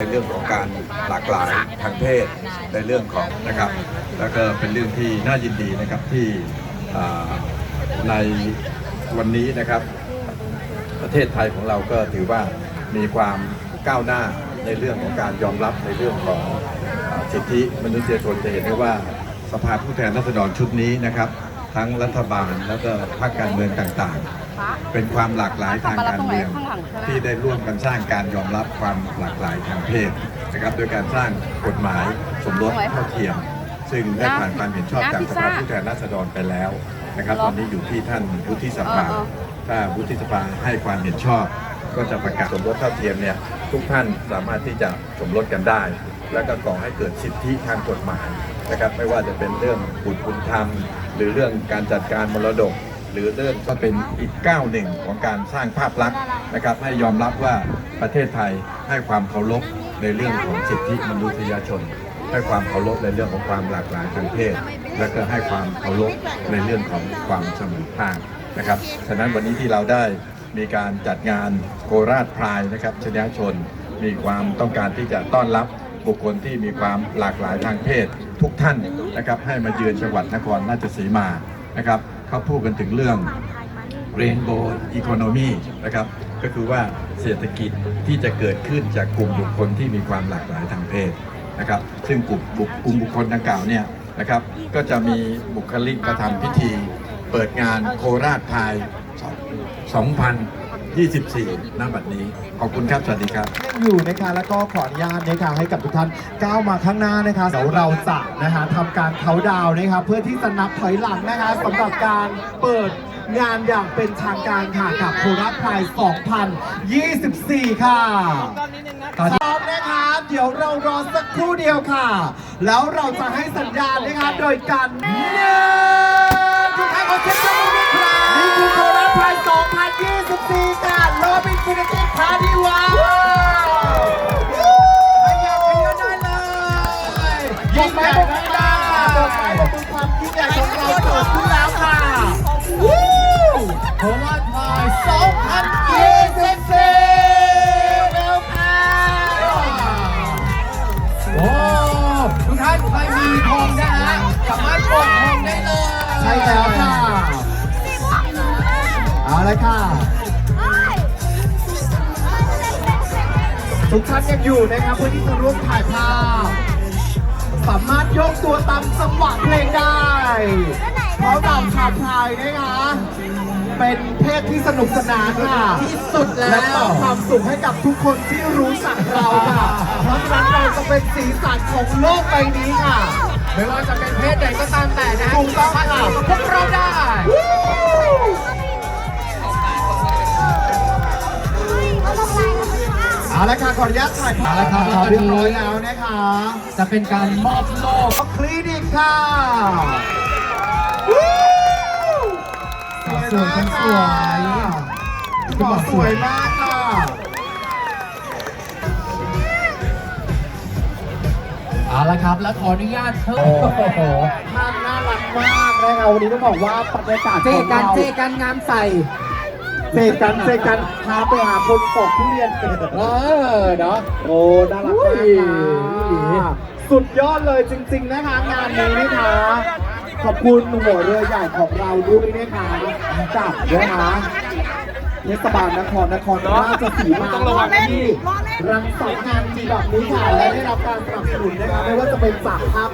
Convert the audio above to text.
ในเรื่องของการหลากหลายทางเพศในเรื่องของนะครับแล้วก็เป็นเรื่องที่น่ายินดีนะครับที่ในวันนี้นะครับ ประเทศไทยของเราก็ถือว่ามีความก้าวหน้าในเรื่องของการยอมรับในเรื่องของสิทธิมนุษยชนจะเห็นได้ว่าสภาผู้แทนราษฎรชุดนี้นะครับ ทั้งรัฐบาลแล้วก็พรรคการเมืองต่างๆ เป็นความหลากหลายทางการเมืองที่ได้ร่วมกันสร้างการยอมรับความหลากหลายทางเพศนะครับโดยการสร้างกฎหมายสมรสเท่าเทียม ซึ่งได้ผ่านการเห็นชอบจากสภาผู้แทนราษฎรไปแล้วนะครับตอนนี้อยู่ที่ท่านวุฒิสภาเออถ้าวุฒิสภาให้ความเห็นชอบ ก็จะประกาศสมรสเท่าเทียมเนี่ยทุกท่านสามารถที่จะสมรสกันได้ แล้วก็ก่อให้เกิดสิทธิทางกฎหมายนะครับไม่ว่าจะเป็นเรื่องบุตรบุญธรรม หรือเรื่องการจัดการมรดก หรือเรื่องก็เป็นอีกก้าวหนึ่งของการสร้างภาพลักษณ์นะครับ ให้ยอมรับว่าประเทศไทยให้ความเคารพในเรื่องของสิทธิมนุษยชน ให้ความเคารพในเรื่องของความหลากหลายทางเพศ และก็ให้ความเคารพในเรื่องของความเสมอภาคนะครับฉะนั้นวันนี้ที่เราได้มีการจัดงานโคราชพรายนะครับชนะชนมีความต้องการที่จะต้อนรับบุคคลที่มีความหลากหลายทางเพศ ท่านนะครับให้มาเยือนจังหวัดนครราชสีมานะครับเขาพูดกันถึงเรื่อง Rainbow Economy นะครับก็คือว่าเศรษฐกิจที่จะเกิดขึ้นจากกลุ่มบุคคลที่มีความหลากหลายทางเพศนะครับซึ่งกลุ่มบุคกลุ่มบุคคลดังกล่าวเนี่ยนะครับก็จะมีบุคลิกกระทำพิธี เปิดงานโคราชพาย 2 0 2024ณบัดนี้ ขอบคุณครับ สวัสดีครับอยู่นะคะแล้วก็ขออนุญาตนะคะให้กับทุกท่านก้าวมาข้างหน้านะคะเดี๋ยวเราจะนะคะทำการเขาน์ดาวน์นะคะเพื่อที่จะนับถอยหลังนะคะสำหรับการเปิดงานอย่างเป็นทางการค่ะกับโคราชไพร2024 ค่ะพร้อมนะคะเดี๋ยวเรารอสักครู่เดียวค่ะ แล้วเราจะให้สัญญาณนะคะโดยการเนิ่งทุกท่านขอเช็คชื่อด้วยครับนี่คือโคราชไพร เลยยิ่งใหญ่ไม่ได้บกไปว่าเป็นความยิ่งใหญ่ของเราเกิดขึ้นแล้วค่ะวู้โคราชไพร2024แล้วค่ะโอ้ทุกท่านใครมีทองนะฮะสามารถกดทองได้เลยใช่แล้วค่ะเอาเละค่ะทุกท่านยังอยู่นะครับเพื่อที่จะร่วมถ่ายภาพ สามารถยกตัวตามจังหวะเพลงได้เพราะดำชาวไทยนะคะเป็นเพศที่สนุกสนานค่ะที่สุดแล้วและมอบความสุขให้กับทุกคนที่รู้จักเราค่ะเพราะฉะนั้นเราจะเป็นสีสันของโลกใบนี้ค่ะ ไม่ว่าจะเป็นเพศใดก็ตามแต่นะฮะถูกต้องค่ะสามารถอยู่กับพวกเราได้ เอาละค่ะขออนุญาตถ่ายภาพแล้วครับเรียบร้อยแล้วนะคะ จะเป็นการมอบโลกคลินิกค่ะสวยทั้งสวยคุณหมอสวยมากค่ะเอาละครับ แล้วขออนุญาตเพิ่มโอ้โหท่านน่ารักมากนะคะวันนี้ต้องบอกว่าบรรยากาศเจของกันเรา เจกันงามใส่ เจกันเจกันพาไปหาคนปอกทุเรียนเออเนาะโอ้น่ารักมากอุ้ยค่ะสุดยอดเลยจริง ๆ นะคะ งานนี้นะคะขอบคุณหัวเรือใหญ่ของเราด้วยนะคะจับนะคะเทศบาลนครนครราชสีมาต้องระวังที่รังสรรค์งานดีแบบนี้ค่ะและได้รับการสนับสนุนนะคะไม่ว่าจะเป็นจากภาพ